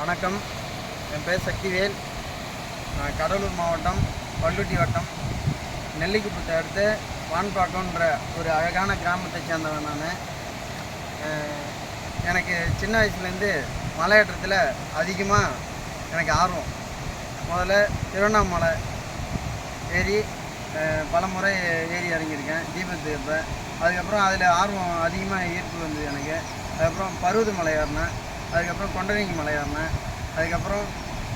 வணக்கம். என் பேர் சக்திவேல். நான் கடலூர் மாவட்டம் பல்லுட்டி வட்டம் நெல்லிக்குப்பத்தை அடுத்து வான்பாக்கம்ன்ற ஒரு அழகான கிராமத்தை சேர்ந்தவன் நான். எனக்கு சின்ன வயசுலேருந்து மலையேற்றத்தில் அதிகமாக எனக்கு ஆர்வம். முதல்ல திருவண்ணாமலை ஏறி பல பலமுறை ஏறி இறங்கியிருக்கேன் தீபத்து இப்போ அதுக்கப்புறம் அதில் ஆர்வம் அதிகமாக ஈர்ப்பு வந்தது எனக்கு. அதுக்கப்புறம் பருவத மலை ஏறினேன். அதுக்கப்புறம் கொண்டரங்கி மலை ஏறினேன் அதுக்கப்புறம்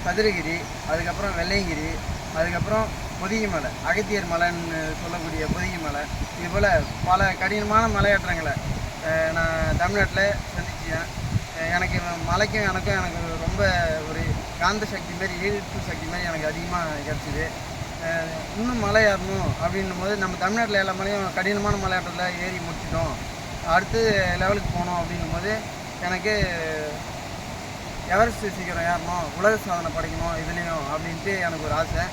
சதுரகிரி அதுக்கப்புறம் வெள்ளையங்கிரி அதுக்கப்புறம் பொதிகை மலை அகத்தியர் மலைன்னு சொல்லக்கூடிய பொதிகை மலை. இது போல் பல கடினமான மலையேற்றங்களை நான் தமிழ்நாட்டில் சந்திச்சேன் எனக்கு மலைக்கும் எனக்கும் எனக்கு ரொம்ப ஒரு காந்த சக்தி மாதிரி ஈர்ப்பு சக்தி மாதிரி எனக்கு அதிகமாக கிடச்சிது. இன்னும் மலை ஏறணும் அப்படின்னும் போது நம்ம தமிழ்நாட்டில் எல்லா மலையும் கடினமான மலையாட்டத்தில் ஏறி முடிச்சிட்டோம். அடுத்து லெவலுக்கு போகணும் அப்படின்னும் போது எனக்கு எவரெஸ்ட் சீக்கிரம் ஏறணும் உலக சாதனை படைக்கணும் இதுலேயும் அப்படின்ட்டு எனக்கு ஒரு ஆசை.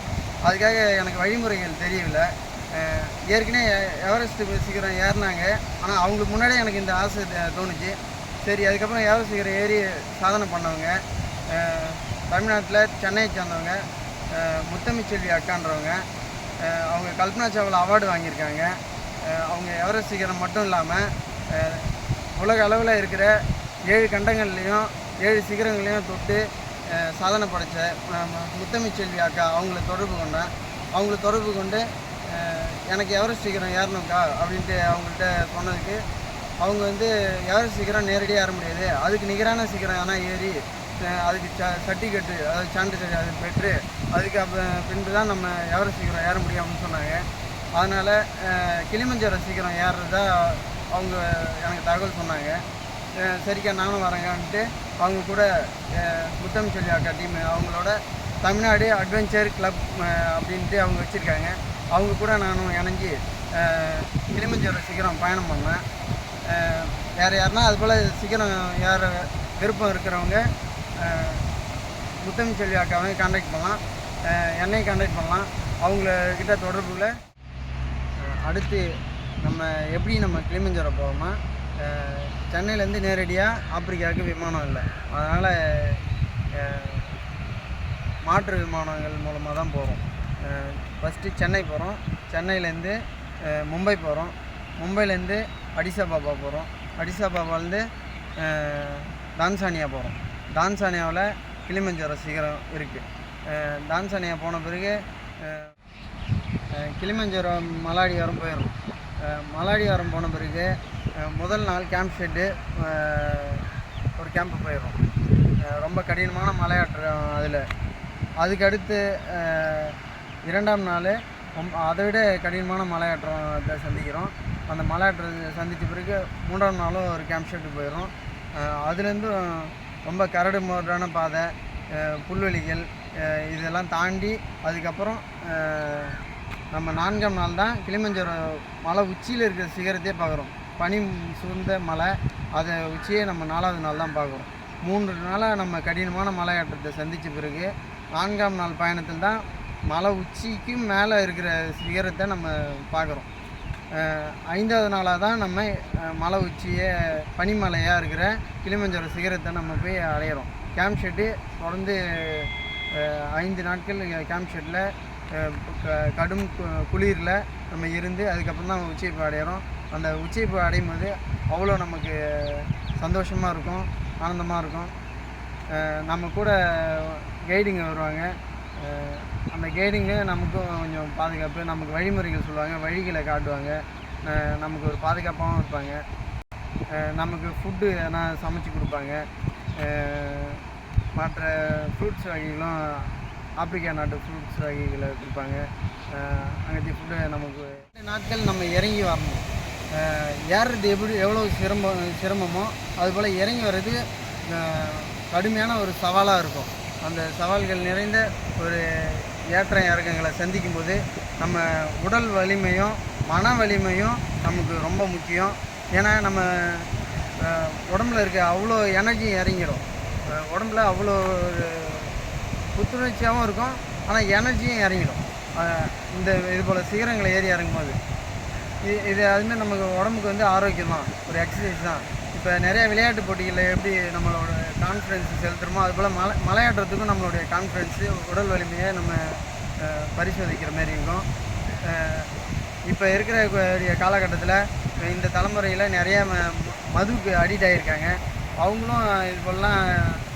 அதுக்காக எனக்கு வழிமுறைகள் தெரியவில்லை. ஏற்கனவே எவரெஸ்ட் சீக்கிரம் ஏறினாங்க. ஆனால் அவங்களுக்கு முன்னாடியே எனக்கு இந்த ஆசை தோணுச்சு. சரி அதுக்கப்புறம் எவரெஸ்ட் சீக்கிரம் ஏறி சாதனை பண்ணவங்க தமிழ்நாட்டில் சென்னையை சேர்ந்தவங்க முத்தமிச்செல்வி அக்கான்றவங்க அவங்க கல்பனா சாவ்லா அவார்டு வாங்கியிருக்காங்க. அவங்க எவரெஸ்ட் சீக்கிரம் மட்டும் இல்லாமல் உலக அளவில் இருக்கிற ஏழு கண்டங்கள்லேயும் ஏழு சிகரங்களையும் தொட்டு சாதனை படைத்த முத்தமிச்செல்வி அக்கா அவங்கள தொடர்பு கொண்டேன். அவங்கள தொடர்பு கொண்டு எனக்கு எவரெஸ்ட் சிகரம் ஏறணும்க்கா அப்படின்ட்டு அவங்கள்ட்ட சொன்னதுக்கு அவங்க வந்து எவரெஸ்ட் சிகரம் நேரடியாக ஏற முடியாது. அதுக்கு நிகரான சிகரம் ஆனால் ஏறி அதுக்கு ச சர்டிஃபிகேட்டு அதாவது சான்றிதழ் அது பெற்று அதுக்கு அப்போ பின்பு தான் நம்ம எவரெஸ்ட் சிகரம் ஏற முடியும் அப்படின்னு சொன்னாங்க. அதனால் கிளிமஞ்சரம் சீக்கிரம் ஏறுறதா அவங்க எனக்கு தகவல் சொன்னாங்க. சரிக்கா நானும் வரேங்கன்ட்டு அவங்க கூட முத்தம் சொல்லி அக்கா டீம் அவங்களோட தமிழ்நாடு அட்வென்ச்சர் கிளப் அப்படின்ட்டு அவங்க வச்சுருக்காங்க. அவங்க கூட நானும் இணைஞ்சி அஹ் சீக்கிரம் பயணம் பண்ணேன் வேறு யாருன்னா அது போல் சீக்கிரம் ஏற விருப்பம் இருக்கிறவங்க முத்தம் செல்வி அக்காவை காண்டாக்ட் பண்ணலாம் என்னையும் கான்டாக்ட் பண்ணலாம். அவங்கக்கிட்ட தொடர்புல அடுத்து நம்ம எப்படி நம்ம கிளிமஞ்சரம் போவோமா? சென்னையிலேருந்து நேரடியாக ஆப்பிரிக்காவுக்கு விமானம் இல்லை. அதனால் மாற்று விமானங்கள் மூலமாக தான் போகிறோம் ஃபஸ்ட்டு சென்னை போகிறோம் சென்னையிலேருந்து மும்பை போகிறோம் மும்பைலேருந்து அடிசாபாபா போகிறோம் அடிசா பாபாலேருந்து டான்சானியா போகிறோம் டான்சானியாவில் கிளிமஞ்சோர சிகரம் இருக்குது டான்சானியா போன பிறகு கிளிமஞ்சோரம் மலாடி வாரம் போயிடும் மலாடி வாரம் போன பிறகு முதல் நாள் கேம்ப் ஷெட்டு ஒரு கேம்ப் போயிடும் ரொம்ப கடினமான மலையாற்றம் அதில். அதுக்கு அடுத்து இரண்டாம் நாள் ரொம்ப அதை விட கடினமான மலையாற்றத்தை சந்திக்கிறோம். அந்த மலையாற்றத்தை சந்தித்த பிறகு மூன்றாம் நாளும் ஒரு கேம்ப் ஷெட்டு போயிடும் அதுலேருந்து ரொம்ப கரடு முரடான பாதை புல்வெளிகள் இதெல்லாம் தாண்டி அதுக்கப்புறம் நம்ம நான்காம் நாள் தான் கிளிமஞ்சர மலை உச்சியில் இருக்கிற சிகரத்தையே பார்க்குறோம். பனி சூழ்ந்த மலை அதை உச்சியே நம்ம நாலாவது நாள் தான் பார்க்குறோம். மூன்று நாளாக நம்ம கடினமான மலையாற்றத்தை சந்தித்த பிறகு நான்காம் நாள் பயணத்தில் தான் மலை உச்சிக்கும் மேலே இருக்கிற சிகரத்தை நம்ம பார்க்குறோம். ஐந்தாவது நாளாக தான் நம்ம மலை உச்சியை பனிமலையாக இருக்கிற கிளிமஞ்சோர சிகரத்தை நம்ம போய் அடையிறோம். கேம்ப் ஷெட்டு தொடர்ந்து ஐந்து நாட்கள் கேம்ப் ஷெட்டில் கடும் கு- குளிரில் நம்ம இருந்து அதுக்கப்புறம் தான் உச்சியை போய் அடையிறோம். அந்த உச்சியை அடையும் போது அவ்வளோ நமக்கு சந்தோஷமாக இருக்கும் ஆனந்தமாக இருக்கும். நம்ம கூட கைடுங்க வருவாங்க. அந்த கைடிங்கு நமக்கும் கொஞ்சம் பாதுகாப்பு நமக்கு வழிமுறைகள் சொல்லுவாங்க வழிகளை காட்டுவாங்க. நமக்கு ஒரு பாதுகாப்பாகவும் இருப்பாங்க. நமக்கு ஃபுட்டு எதனா சமைச்சு கொடுப்பாங்க. மற்ற ஃப்ரூட்ஸ் வகைகளும் ஆப்பிரிக்கா நாட்டு ஃப்ரூட்ஸ் வகைகளை கொடுப்பாங்க. அங்கே ஃபுட்டு நமக்கு நாட்கள் நம்ம இறங்கி வரணும். ஏறுறது எப்படி எவ்வளோ சிரமம் சிரமமோ அதுபோல் இறங்கி வர்றது கடுமையான ஒரு சவாலாக இருக்கும். அந்த சவால்கள் நிறைந்த ஒரு ஏற்ற இறக்கங்களை சந்திக்கும் போது நம்ம உடல் வலிமையும் மன வலிமையும் நமக்கு ரொம்ப முக்கியம். ஏன்னா நம்ம உடம்புல இருக்க அவ்வளோ எனர்ஜி இறங்கிடும் உடம்புல அவ்வளோ ஒரு புத்துணர்ச்சியாகவும் இருக்கும். ஆனால் எனர்ஜியும் இறங்கிடும் இந்த இது போல் சிகரங்களை ஏறி இறங்கும்போது. இது இது அதுமாதிரி நமக்கு உடம்புக்கு வந்து ஆரோக்கியம் தான் ஒரு எக்ஸசைஸ் தான். இப்போ நிறைய விளையாட்டு போட்டிகளில் எப்படி நம்மளோட கான்ஃபிடென்ஸ் செலுத்துகிறோமோ அதுபோல் மலை மலையாடுறதுக்கும் நம்மளுடைய கான்ஃபிடென்ஸு உடல் வலிமையை நம்ம பரிசோதிக்கிற மாதிரி இருக்கும். இப்போ இருக்கிற காலகட்டத்தில் இந்த தலைமுறையில் நிறைய ம- மதுவுக்கு அடிக்ட் ஆகியிருக்காங்க அவங்களும் இது போலலாம்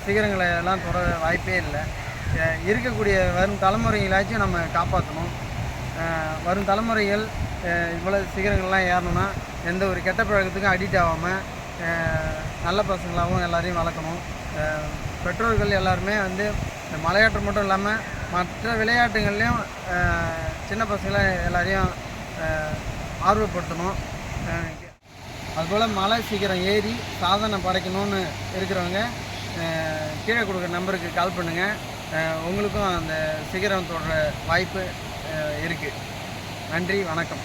சிகரங்களை எல்லாம் தொட வாய்ப்பே இல்லை. இருக்கக்கூடிய வரும் தலைமுறைகளாச்சும் நம்ம காப்பாற்றணும் வரும் தலைமுறைகள் இவ்வளோ சிகரங்கள்லாம் ஏறணும்னா எந்த ஒரு கெட்ட பழக்கத்துக்கும் அடிக்ட் ஆகாமல் நல்ல பசங்களாகவும் எல்லாரையும் வளர்க்கணும். பெற்றோர்கள் எல்லாருமே வந்து இந்த மலையாட்டம் மட்டும் இல்லாமல் மற்ற விளையாட்டுகள்லையும் சின்ன பசங்களை எல்லாரையும் ஆர்வப்படுத்தணும். அதுபோல் மலை சீக்கிரம் ஏறி சாதனை படைக்கணும்னு இருக்கிறவங்க கீழே கொடுக்குற நம்பருக்கு கால் பண்ணுங்கள் உங்களுக்கும் அந்த சிகரம் தொடர வாய்ப்பு இருக்குது நன்றி வணக்கம்.